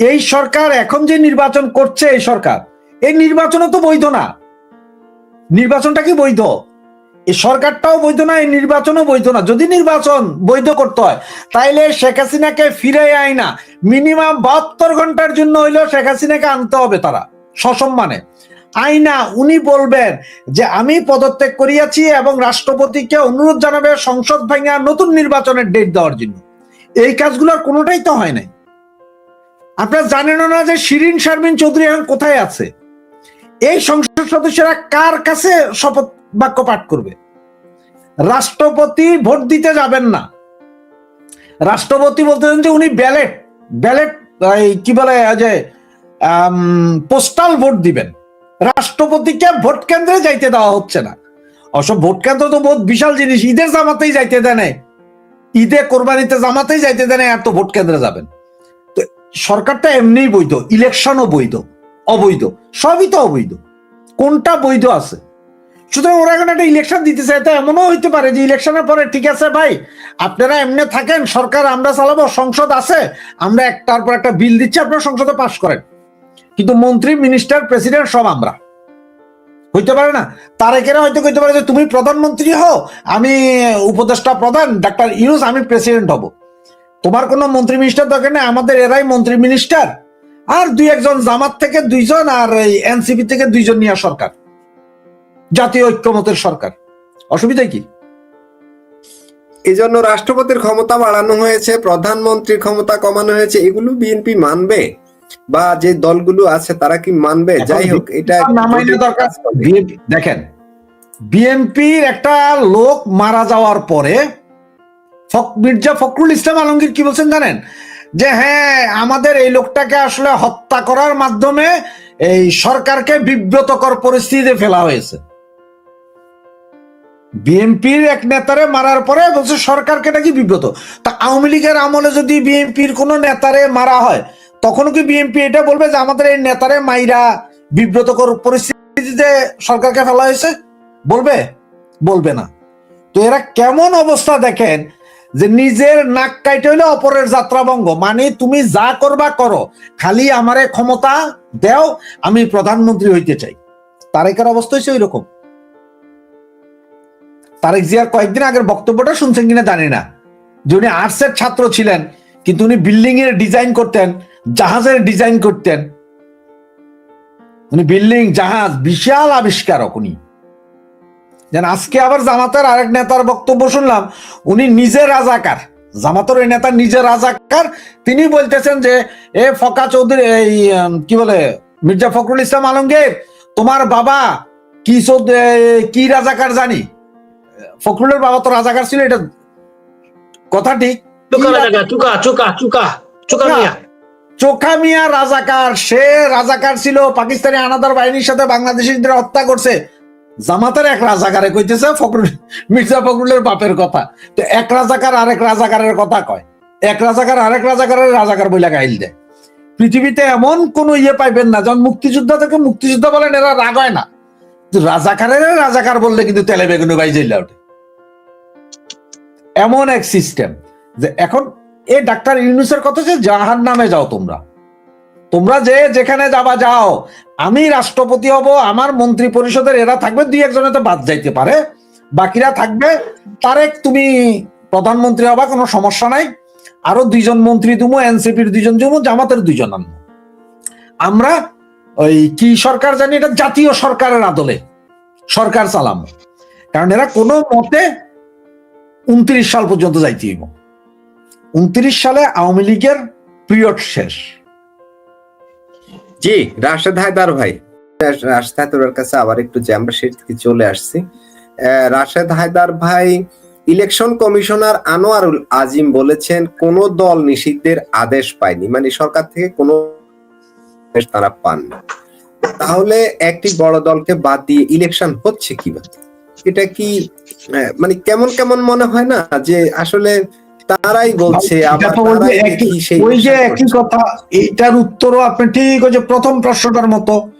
এই সরকার এখন যে নির্বাচন করছে, এই সরকার, এই নির্বাচনও তো বৈধ না। নির্বাচনটা কি বৈধ? এই সরকারটাও বৈধ না, এই নির্বাচনও বৈধ না। যদি নির্বাচন বৈধ করতে হয়, তাইলে শেখ হাসিনাকে ফিরে আয় না। মিনিমাম বাহাত্তর ঘণ্টার জন্য হইলেও শেখ হাসিনাকে আনতে হবে তারা, সসম্মানে। আইনা উনি বলবেন যে, আমি পদত্যাগ করিয়াছি এবং রাষ্ট্রপতিকে অনুরোধ জানাবে সংসদ ভাঙা নতুন নির্বাচনের ডেট দেওয়ার জন্য। এই কাজগুলোর কোনোটাই তো হয় নাই। আপনারা জানেন না যে শিরিন শারমিন চৌধুরী এখন কোথায় আছে? এই সংসদ সদস্যরা কার কাছে শপথ বাক্য পাঠ করবে? রাষ্ট্রপতি ভোট দিতে যাবেন না। রাষ্ট্রপতি বলতেছেন যে উনি ব্যালেট ব্যালেট কি বলে যে পোস্টাল ভোট দিবেন। রাষ্ট্রপতিকে ভোট কেন্দ্রে যাইতে দেওয়া হচ্ছে না। অবশ্য ভোট কেন্দ্র তো বহুত বিশাল জিনিস। ঈদের জামাতেই যাইতে দেয় ঈদে কোরবানিতে জামাতেই যাইতে দেয় নাই, এত ভোট কেন্দ্রে যাবেন। তো সরকারটা এমনিই বৈধ ইলেকশনও বৈধ, অবৈধ, সবই তো অবৈধ। কোনটা বৈধ আছে? সুতরাং ওরা এখন একটা ইলেকশন দিতে চায়, তো এমনও হইতে পারে যে ইলেকশনের পরে, ঠিক আছে ভাই, আপনারা এমনি থাকেন, সরকার আমরা চালাবো, সংসদ আছে, আমরা একটার পর একটা বিল দিচ্ছি, আপনারা সংসদে পাশ করেন। কিন্তু মন্ত্রী মিনিস্টার প্রেসিডেন্ট সব আমরা। হইতে পারে না? তারেকেরা হয়তো কইতে পারে যে, তুমি প্রধানমন্ত্রী হও, আমি উপদেষ্টা প্রধান, ডাক্তার ইউনুস, আমি প্রেসিডেন্ট হব। তোমার কোনো মন্ত্রী মিনিস্টার দরকার নেই আমাদের এরাই মন্ত্রী মিনিস্টার আর দুই একজন জামাত থেকে দুইজন আর এই এনসিপি থেকে দুইজন নিয়ে সরকার জাতীয় ঐক্যমতের সরকার। অসুবিধা কি? এই জন্য রাষ্ট্রপতির ক্ষমতা বাড়ানো হয়েছে প্রধানমন্ত্রীর ক্ষমতা কমানো হয়েছে এগুলো বিএনপি মানবে? বা যে দলগুলো আছে তারা কি মানবে? যাই হোক এটা দরকার দেখেন বিএনপির একটা লোক মারা যাওয়ার পরে ফক- মির্জা ফখরুল ইসলাম আলমগীর কি বলছেন জানেন? যে হ্যাঁ আমাদের এই লোকটাকে আসলে হত্যা করার মাধ্যমে এই সরকারকে বিব্রতকর পরিস্থিতিতে ফেলা হয়েছে। বিএনপির এক নেতারে মারার পরে বলছে সরকারকে নাকি বিব্রত। তা আওয়ামী লীগের আমলে যদি বিএনপির কোন নেতারে মারা হয় তখন কি বিএনপি এটা বলবে যে আমাদের এই নেতারে মাইরা বিব্রতকর পরিস্থিতিতে সরকারকে ফেলা হয়েছে? বলবে? বলবে না। তো এরা কেমন অবস্থা দেখেন যে নিজের নাক কাইটে হইলে অপরের যাত্রা যাত্রাভঙ্গ মানে তুমি যা করবা করো। খালি আমারে ক্ষমতা দেও, আমি প্রধানমন্ত্রী হইতে চাই। তারেকের অবস্থা হচ্ছে ওই রকম তারেক জিয়ার কয়েকদিন আগের বক্তব্যটা শুনছেন কিনা জানি না। যে উনি আর্টসের ছাত্র ছিলেন, কিন্তু উনি বিল্ডিং এর ডিজাইন করতেন, জাহাজের ডিজাইন করতেন। উনি বিল্ডিং, জাহাজ, বিশাল আবিষ্কারক উনি। যেন আজকে আবার জামাতের আরেক নেতার বক্তব্য শুনলাম উনি নিজে রাজাকার। জামাতের ওই নেতা নিজে রাজাকার তিনি বলতেছেন যে এ ফকা চৌধুরী এই কি বলে মির্জা ফখরুল ইসলাম আলমগীর তোমার বাবা কি কি রাজাকার জানি? ফখরুলের বাবা তো রাজাকার ছিল এটা কথা ঠিক। চোখা মিয়া রাজাকার সে রাজাকার ছিল পাকিস্তানি আনাদার বাহিনীর সাথে বাংলাদেশিদের হত্যা করছে। জামাতের এক রাজাকারে কইতেছে ফখরুল, মির্জা ফখরুলের বাপের কথা। তো এক রাজাকার আরেক রাজাকারের কথা কয়। এক রাজাকার আরেক রাজাকারের রাজাকার বইলা গাইল দেয়। পৃথিবীতে এমন কোন ইয়ে পাইবেন না, যখন মুক্তিযোদ্ধা থেকে মুক্তিযোদ্ধা বলেন, এরা রাগ হয় না। রাজাকারের রাজাকার বললে কিন্তু তেলে বেগুনে বাই ওঠে। এমন এক সিস্টেম যে এখন এ ডাক্তার ইউনুসের কথা যে জাহান নামে যাও তোমরা। তোমরা যে যেখানে যাবা যাও আমি রাষ্ট্রপতি হব, আমার মন্ত্রী পরিষদের এরা থাকবে, দুই একজনে তো বাদ যাইতে পারে। বাকিরা থাকবে, তারেক তুমি প্রধানমন্ত্রী হবা, কোনো সমস্যা নাই। আরও দুইজন মন্ত্রী দুমো, এনসিপির দুইজন দুমো, জামাতের দুইজন আনব আমরা ওই কি সরকার জানি, এটা জাতীয় সরকারের আদলে, সরকার চালাম কারণ এরা কোনো মতে উনত্রিশ সাল পর্যন্ত যাইতে উনত্রিশ সালে আওয়ামী লীগের পিরিয়ড শেষ। জি রাশেদ হায়দার ভাই রাশেদ হায়দারের কাছে আবার একটু যে আমরা সেট থেকে চলে আসছি। রাশেদ হায়দার ভাই ইলেকশন কমিশনার আনোয়ারুল আজিম বলেছেন, কোন দল নিষিদ্ধের আদেশ পায়নি। মানে সরকার থেকে কোনো তারা পাননি। তাহলে একটি বড় দলকে বাদ দিয়ে ইলেকশন হচ্ছে কীভাবে? এটা কি মানে কেমন কেমন মনে হয় না যে আসলে তারাই বলছে ওই যে একই-। কথা এইটার উত্তরও আপনি ঠিক ওই যে প্রথম প্রশ্নটার মতো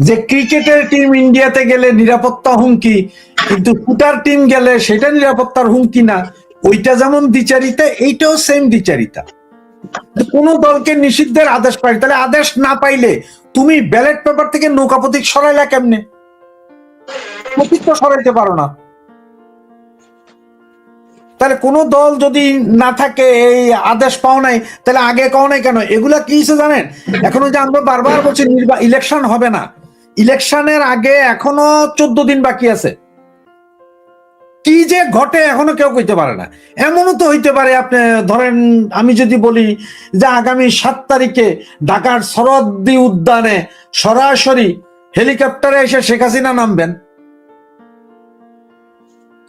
যে ক্রিকেটের টিম ইন্ডিয়াতে গেলে নিরাপত্তা হুমকি কিন্তু ফুটার টিম গেলে সেটা নিরাপত্তার হুমকি না। ওইটা যেমন দ্বিচারিতা এইটাও সেম দ্বিচারিতা। কোন দলকে নিষিদ্ধের আদেশ পাই তাহলে আদেশ না পাইলে তুমি ব্যালট পেপার থেকে নৌকা প্রতীক সরাইলা কেমনে? প্রতীক তো সরাইতে পারো না। তাহলে কোন দল যদি না থাকে, এই আদেশ পাও নাই, তাহলে আগে পাও নাই কেন? এগুলা কি জানেন? এখনও যে আমরা বারবার বলছি ইলেকশন হবে না। ইলেকশনের আগে এখনও চোদ্দ দিন বাকি আছে। কি যে ঘটে এখনও কেউ কইতে পারে না। এমনও তো হইতে পারে, আপনি ধরেন, আমি যদি বলি যে আগামী সাত তারিখে ঢাকার সরদ্দি উদ্যানে সরাসরি হেলিকপ্টারে এসে শেখ হাসিনা নামবেন।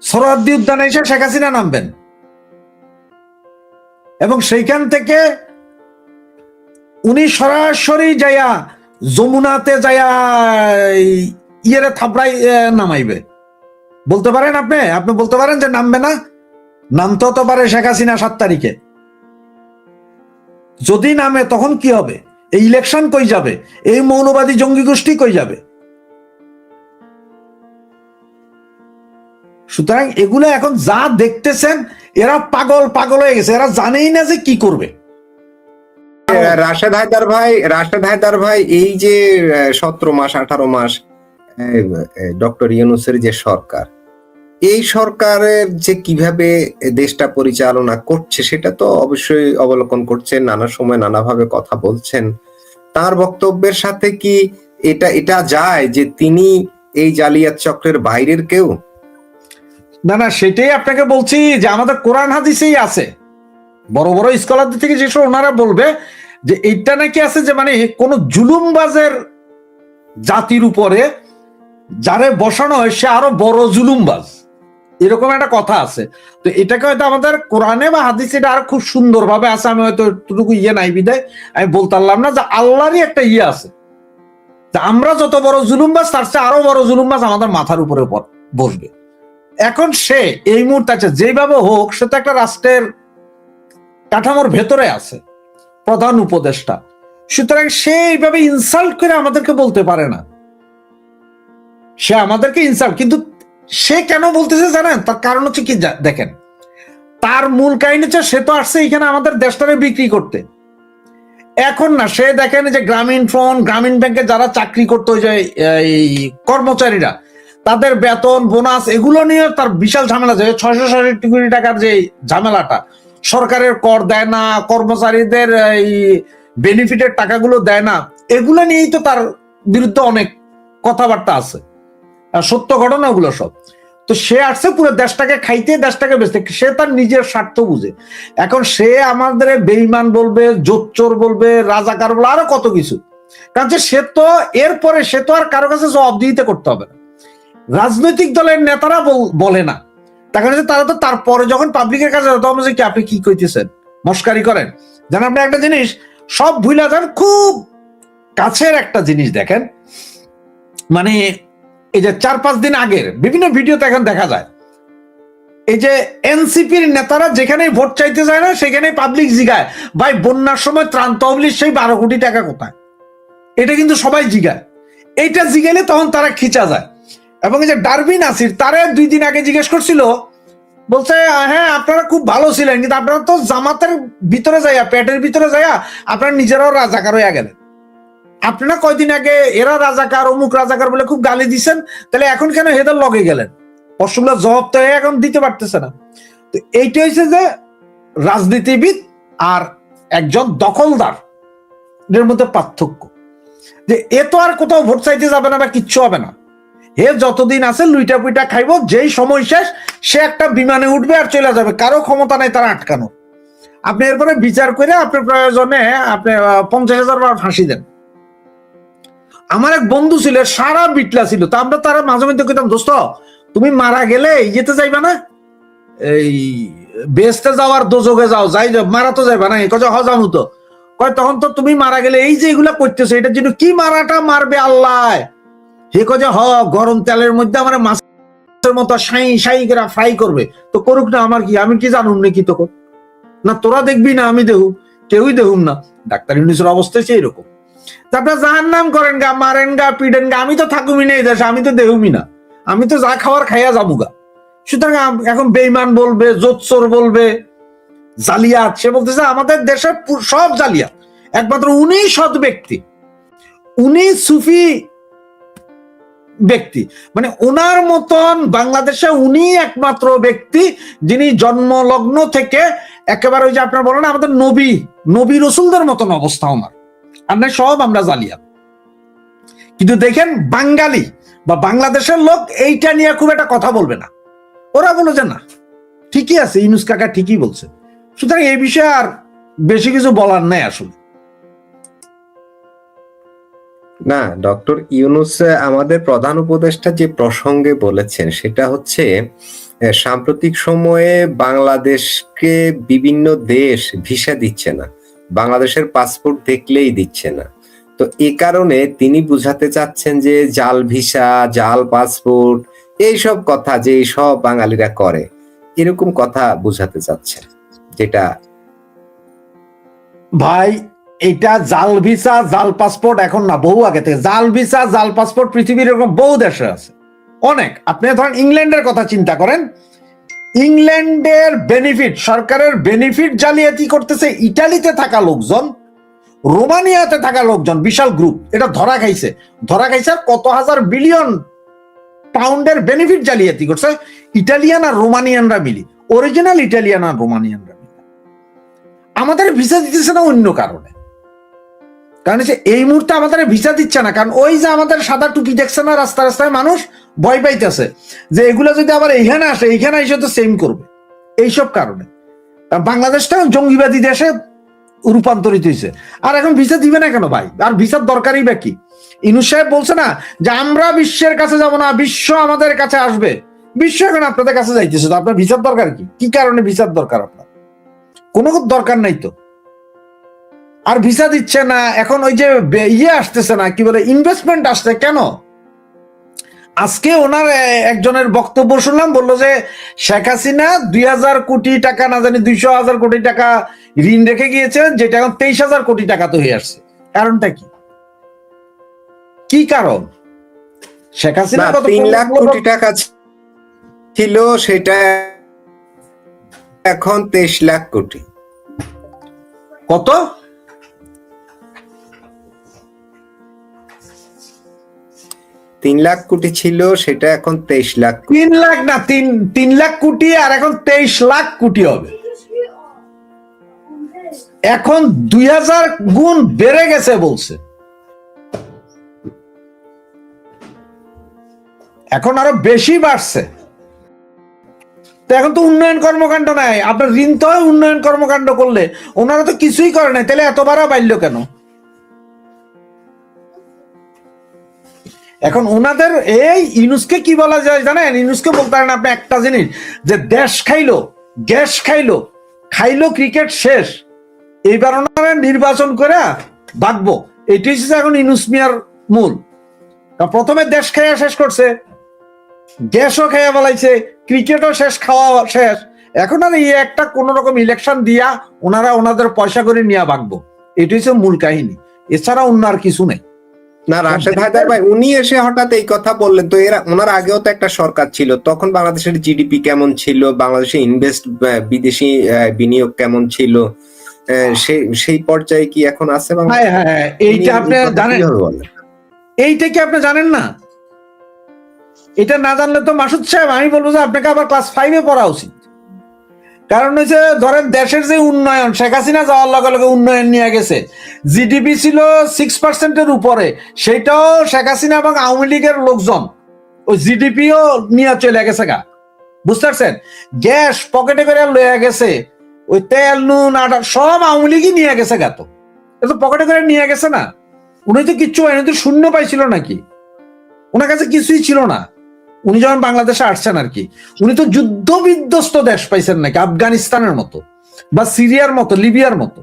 সরদ্দি উদ্যানে এসে শেখ হাসিনা নামবেন। এবং সেইখান থেকে উনি সরাসরি যাইয়া যমুনাতে যাইয়া ইয়েরে থাপড়াই নামাইবে। বলতে পারেন আপনি? আপনি বলতে পারেন যে নামবে না? নামতে তো পারে শেখ হাসিনা সাত তারিখে। যদি নামে তখন কি হবে? এই ইলেকশন কই যাবে? এই মৌলবাদী জঙ্গি গোষ্ঠী কই যাবে? সুতরাং এগুলো এখন যা দেখতেছেন, এরা পাগল পাগল হয়ে গেছে। এরা জানেই না যে কি করবে। রাশেদ হায়দার ভাই, রাশেদ হায়দার ভাই, এই যে সতেরো মাস, আঠারো মাস ডক্টর ইউনুসের যে সরকার, এই সরকারের যে কীভাবে দেশটা পরিচালনা করছে, সেটা তো অবশ্যই অবলোকন করছেন, নানা সময় নানাভাবে কথা বলছেন। তার বক্তব্যের সাথে কি এটা এটা যায় যে তিনি এই জালিয়াত চক্রের বাইরের কেউ? না না, সেটাই আপনাকে বলছি যে আমাদের কোরআন হাদিসেই আছে। বড় বড় স্কলারদের থেকে যেসব ওনারা বলবে যে এইটা নাকি আছে যে মানে কোন জুলুমবাজের জাতির উপরে যারে বসানো হয়, সে আরও বড় জুলুমবাজ। এরকম একটা কথা আছে। তো এটাকে হয়তো আমাদের কোরআনে বা হাদিসে এটা আর খুব সুন্দর ভাবে আছে, আমি হয়তো এতটুকু ইয়ে নাই বিদায়, আমি বলতে পারলাম না যে আল্লাহরই একটা ইয়ে আছে। আমরা যত বড় জুলুমবাজ, তার চেয়ে আরও বড় জুলুমবাজ আমাদের মাথার উপরে বসবে। এখন সে এই মুহূর্তে আছে যেভাবে হোক, সে তো একটা রাষ্ট্রের কাঠামোর ভেতরে আছে, প্রধান উপদেষ্টা। সুতরাং সে এইভাবে ইনসাল্ট করে আমাদেরকে বলতে পারে না। সে আমাদেরকে ইনসাল্ট কিন্তু সে কেন বলতেছে জানেন? তার কারণ হচ্ছে কি দেখেন, তার মূল কাহিনী হচ্ছে সে তো আসছে এখানে আমাদের দেশটারে বিক্রি করতে। এখন না, সে দেখেন যে গ্রামীণ ফোন, গ্রামীণ ব্যাংকে যারা চাকরি করতে, ওই যে, এই কর্মচারীরা তাদের বেতন, বোনাস এগুলো নিয়ে তার বিশাল ঝামেলা আছে ছয়শো ষাট কোটি টাকার যে ঝামেলাটা, সরকারের কর দেয় না, কর্মচারীদের এই বেনিফিটের টাকাগুলো দেয় না, এগুলো নিয়েই তো তার বিরুদ্ধে অনেক কথাবার্তা আছে। সত্য ঘটনা ওগুলো সব। তো সে আসছে পুরো দেশটাকে খাইতে, দেশটাকে বেচতে। সে তার নিজের স্বার্থ বুঝে। এখন সে আমাদের বেইমান বলবে, জোচ্চোর বলবে, রাজাকার বলবে, আরও কত কিছু। কারণ সে তো, এরপরে সে তো আর কারও কাছে জবাবদিহিতে করতে হবে না। রাজনৈতিক দলের নেতারা বল- না। কারণ হচ্ছে তারা তো তারপরে যখন পাবলিকের কাছে তখন কি, আপনি কি কইতেছেন? মস্কারি করেন। যেন আপনি একটা জিনিস, সব ভুলা যান, খুব কাছের একটা জিনিস দেখেন। মানে এই যে চার পাঁচ দিন আগের, বিভিন্ন ভিডিওতে এখন দেখা যায়। এই যে এনসিপির নেতারা যেখানেই ভোট চাইতে যায় না, সেখানেই পাবলিক জিগায়। ভাই, বন্যার সময় ত্রাণ তহবিলের সেই বারো কোটি টাকা কোথায়? এটা কিন্তু সবাই জিগায়। এইটা জিগাইলে তখন তারা খিচা যায়। এবং এই যে ডারবিন আসির, তারে দুই দিন আগে জিজ্ঞেস করছিল, বলছে হ্যাঁ আপনারা খুব ভালো ছিলেন, কিন্তু আপনারা তো জামাতের ভিতরে যাইয়া, পেটের ভিতরে যাইয়া আপনারা নিজেরাও রাজাকার হইয়া গেলেন। আপনারা কয়দিন আগে এরা রাজাকার, অমুক রাজাকার বলে খুব গালি দিছেন, তাহলে এখন কেন হেদার লগে গেলেন? প্রশ্নগুলো জবাব তো এখন দিতে পারতেছে না। তো এইটা হচ্ছে যে রাজনীতিবিদ আর একজন দখলদার, এর মধ্যে পার্থক্য। যে এ তো আর কোথাও ভোট চাইতে যাবে না বা কিচ্ছু হবে না। হে যতদিন আছে লুইটা পুইটা খাইবো, যেই সময় শেষ, সে একটা বিমানে উঠবে আর চলে যাবে। কারও ক্ষমতা নাই তারা আটকানো। আপনি এরপরে বিচার করে আপনার প্রয়োজনে আপনি পঞ্চাশ হাজার বার ফাঁসি দেন। আমার এক বন্ধু ছিল, সারা বিটলা ছিল। তা আমরা তারা মাঝে মধ্যে কইতাম, দোস্ত, তুমি মারা গেলে ইয়েতে যাইবা না? এই বেসতে যাওয়ার দোজগে যাও, যাই মারা তো যাইবা না? কয় হ যাব তো। কয়, তখন তো তুমি মারা গেলে এই যে এগুলা করতেছো, এটার জন্য কি মারাটা মারবে আল্লাহ? হে যে, হ, গরম তেলের মধ্যে আমার মাছের মতো সাই সাই করে ফ্রাই করবে। তো করুক না আমার কি? আমি কি জানুন নাকি তো না, তোরা দেখবি না, আমি দেহুম কেউই দেহুম না। ডাক্তার ইউনিসের অবস্থা হচ্ছে এরকম তারপরে যাহার নাম করেন গা, মারেন গা পিডেন গা। আমি তো থাকুমি না এই দেশে, আমি তো দেহুমি না। আমি তো যা খাওয়ার খাইয়া যাব গা। সুতরাং এখন বেইমান বলবে, জোৎসর বলবে, জালিয়াত। সে বলতেছে, আমাদের দেশের সব জালিয়াত। একমাত্র উনি সৎ ব্যক্তি। উনি সুফি ব্যক্তি। মানে ওনার মতন বাংলাদেশে উনি একমাত্র ব্যক্তি যিনি জন্মলগ্ন থেকে একেবারে ওই যে আপনার বলেন আমাদের নবী নবী রসুলদের মতন অবস্থা ওনার। আমরা সব আমরা জালিয়াত। কিন্তু দেখেন বাঙালি বা বাংলাদেশের লোক এইটা নিয়ে খুব একটা কথা বলবে না। ওরা বলে যে না, ঠিকই আছে ইনুস কাকা ঠিকই বলছে। সুতরাং এই বিষয়ে আর বেশি কিছু বলার নাই আসলে। না, ডক্টর ইউনুস আমাদের প্রধান উপদেষ্টা যে প্রসঙ্গে বলেছেন, সেটা হচ্ছে সাম্প্রতিক সময়ে বাংলাদেশকে বিভিন্ন দেশ ভিসা দিচ্ছে না, বাংলাদেশের পাসপোর্ট দেখলেই দিচ্ছে না। তো এ কারণে তিনি বুঝাতে চাচ্ছেন যে জাল ভিসা, জাল পাসপোর্ট, এইসব কথা যে সব বাঙালিরা করে, এরকম কথা বুঝাতে চাচ্ছেন, যেটা ভাই এটা জাল ভিসা, জাল পাসপোর্ট এখন না, বহু আগে থেকে। জাল ভিসা, জাল পাসপোর্ট পৃথিবীর এরকম বহু দেশে আছে। অনেক। আপনি ধরেন ইংল্যান্ডের কথা চিন্তা করেন। ইংল্যান্ডের বেনিফিট সরকারের বেনিফিট জালিয়াতি করতেছে? ইটালিতে থাকা লোকজন, রোমানিয়াতে থাকা লোকজন, বিশাল গ্রুপ এটা ধরা খাইছে। ধরা খাইছে কত হাজার বিলিয়ন পাউন্ডের বেনিফিট জালিয়াতি করছে। ইটালিয়ান আর রোমানিয়ানরা মিলি। অরিজিনাল ইটালিয়ান আর রোমানিয়ানরা মিলি। আমাদের ভিসা দিতেছে না অন্য কারণে। কারণ হচ্ছে এই মুহূর্তে আমাদের ভিসা দিচ্ছে না, কারণ ওই যে আমাদের সাদা টুপি দেখছে না রাস্তা রাস্তায়, মানুষ ভয় পাইতেছে যে এগুলো যদি আবার এইখানে আসে, এইখানে এসে তো সেম করবে। এইসব কারণে। বাংলাদেশটা জঙ্গিবাদী দেশে রূপান্তরিত হয়েছে আর এখন ভিসা দিবে না কেন ভাই? আর ভিসার দরকারই বা কি? ইনু সাহেব বলছে না যে আমরা বিশ্বের কাছে যাব না, বিশ্ব আমাদের কাছে আসবে। বিশ্ব এখন আপনাদের কাছে যাইতেছে, তো আপনার ভিসার দরকার কি? কি কারণে ভিসার দরকার আপনার? কোনো দরকার নাই তো। আর ভিসা দিচ্ছে না এখন ওই যে ইয়ে আসতেছে না কি বলে ইনভেস্টমেন্ট আসছে কেন? আজকে ওনার একজনের বক্তব্য শুনলাম বলল যে শেখ হাসিনা দুই হাজার কোটি টাকা না জানি দুইশো হাজার কোটি টাকা ঋণ রেখে গিয়েছেন যেটা এখন তেইশ হাজার কোটি টাকা তো হয়ে আসছে। কারণটা কি? কি কারণ? শেখ হাসিনা কত তিন লাখ কোটি টাকা ছিল সেটা এখন তেইশ লাখ কোটি। কত? তিন লাখ কোটি ছিল, সেটা এখন তেইশ লাখ তিন লাখ না, তিন তিন লাখ কোটি আর এখন তেইশ লাখ কোটি হবে। এখন দুই হাজার গুণ বেড়ে গেছে বলছে। এখন আরও বেশি বাড়ছে। তো এখন তো উন্নয়ন কর্মকাণ্ড নাই। আপনার ঋণ তো উন্নয়ন কর্মকাণ্ড করলে, ওনারা তো কিছুই করে নাই। তাহলে এত বাড়া বাড়লো কেন? এখন ওনাদের এই ইনুসকে কি বলা যায় জানেন? ইনুসকে বলতে পারেন আপনি একটা জিনিস, যে দেশ খাইলো গ্যাস খাইলো খাইলো ক্রিকেট শেষ। এইবার ওনারা নির্বাচন করে ভাগবো এটি হচ্ছে এখন ইনুস মিয়ার মূল। প্রথমে দেশ খাইয়া শেষ করছে, গ্যাসও খাইয়া বলাইছে ক্রিকেটও শেষ খাওয়া শেষ। এখন আর এই একটা কোন রকম ইলেকশন দিয়া ওনারা ওনাদের পয়সা করে নিয়ে ভাগবো এটি হচ্ছে মূল কাহিনী। এছাড়া অন্য আর কিছু নেই। না রাশেদ হায়দার ভাই উনি এসে হঠাৎ এই কথা বললেন। তো এরা ওনার আগেও তো একটা সরকার ছিল। তখন বাংলাদেশের জিডিপি কেমন ছিল? বাংলাদেশে ইনভেস্ট বিদেশি বিনিয়োগ কেমন ছিল? সেই সেই পর্যায়ে কি এখন আছে হ্যাঁ হ্যাঁ এইটা আপনি জানেন? এইটা কি আপনি জানেন না? এটা না জানলে তো মাসুদ সাহেব আমি বলব যে আপনাকে আবার ক্লাস ফাইভে পড়া উচিত। কারণ হচ্ছে ধরেন দেশের যে উন্নয়ন, শেখ হাসিনা যাওয়ার লগে লগে উন্নয়ন নিয়ে গেছে। জিডিপি ছিল সিক্স পার্সেন্টের উপরে। সেটাও শেখ হাসিনা এবং আওয়ামী লীগের লোকজন, ওই জিডিপিও নিয়ে চলে গেছে গা। বুঝতে পারছেন? গ্যাস পকেটে করে লয়ে গেছে, ওই তেল, নুন, আটা, সব আওয়ামী লীগই নিয়ে গেছে গা তো। এ তো পকেটে করে নিয়ে গেছে না। উনি তো কিচ্ছু উনি তো শূন্য পাইছিল নাকি? ওনার কাছে কিছুই ছিল না। উনি যখন বাংলাদেশে আসছেন আর কি, উনি তো যুদ্ধ বিধ্বস্ত দেশ পাইছেন নাকি, আফগানিস্তানের মতো বা সিরিয়ার মতো, লিবিয়ার মতো।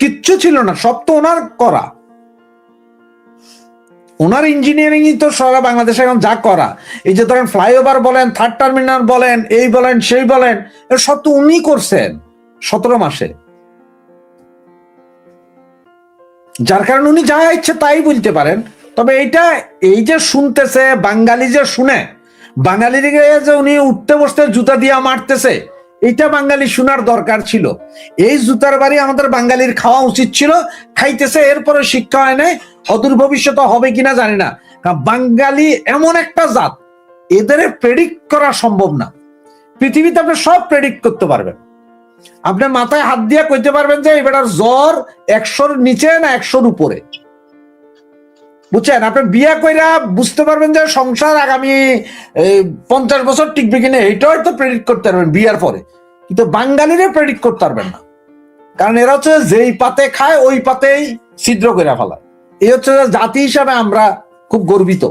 কিচ্ছু ছিল না, সব তো ওনার করা। ওনার ইঞ্জিনিয়ারিং তো সারা বাংলাদেশে এখন যা করা। এই যে ধরেন ফ্লাইওভার বলেন থার্ড টার্মিনাল বলেন, এই বলেন, সেই বলেন সব তো উনি করছেন সতেরো মাসে। যার কারণে উনি যা ইচ্ছে তাই বলতে পারেন। তবে এইটা, এই যে শুনতেছে, বাঙালি যে শুনে বাঙালিকে যে উনি উঠতে বসতে জুতা দিয়া মারতেছে এটা বাঙালি শোনার দরকার ছিল। এই জুতার বাড়ি আমাদের বাঙালির খাওয়া উচিত ছিল, খাইতেছে, এরপরে শিক্ষা হয় নাই, অদূর ভবিষ্যতে হবে কিনা জানি না। বাঙালি এমন একটা জাত, এদের প্রেডিক্ট করা সম্ভব না। পৃথিবীতে আপনি সব প্রেডিক্ট করতে পারবেন। আপনি মাথায় হাত দিয়ে কইতে পারবেন যে, এবার জ্বর একশোর নিচে না একশোর উপরে? বুঝছেন? আপনি বিয়ে কইরা বুঝতে পারবেন যে সংসার আগামী পঞ্চাশ বছর টিকবে কিনা এইটা হয়তো প্রেডিক্ট করতে পারবেন বিয়ার পরে। কিন্তু বাঙালিরে প্রেডিক্ট করতে পারবেন না। কারণ এরা হচ্ছে যেই পাতে খায় ওই পাতেই ছিদ্র করে ফেলায়। এই হচ্ছে জাতি হিসাবে আমরা খুব গর্বিত।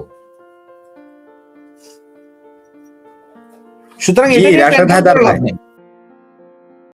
সুতরাং এটা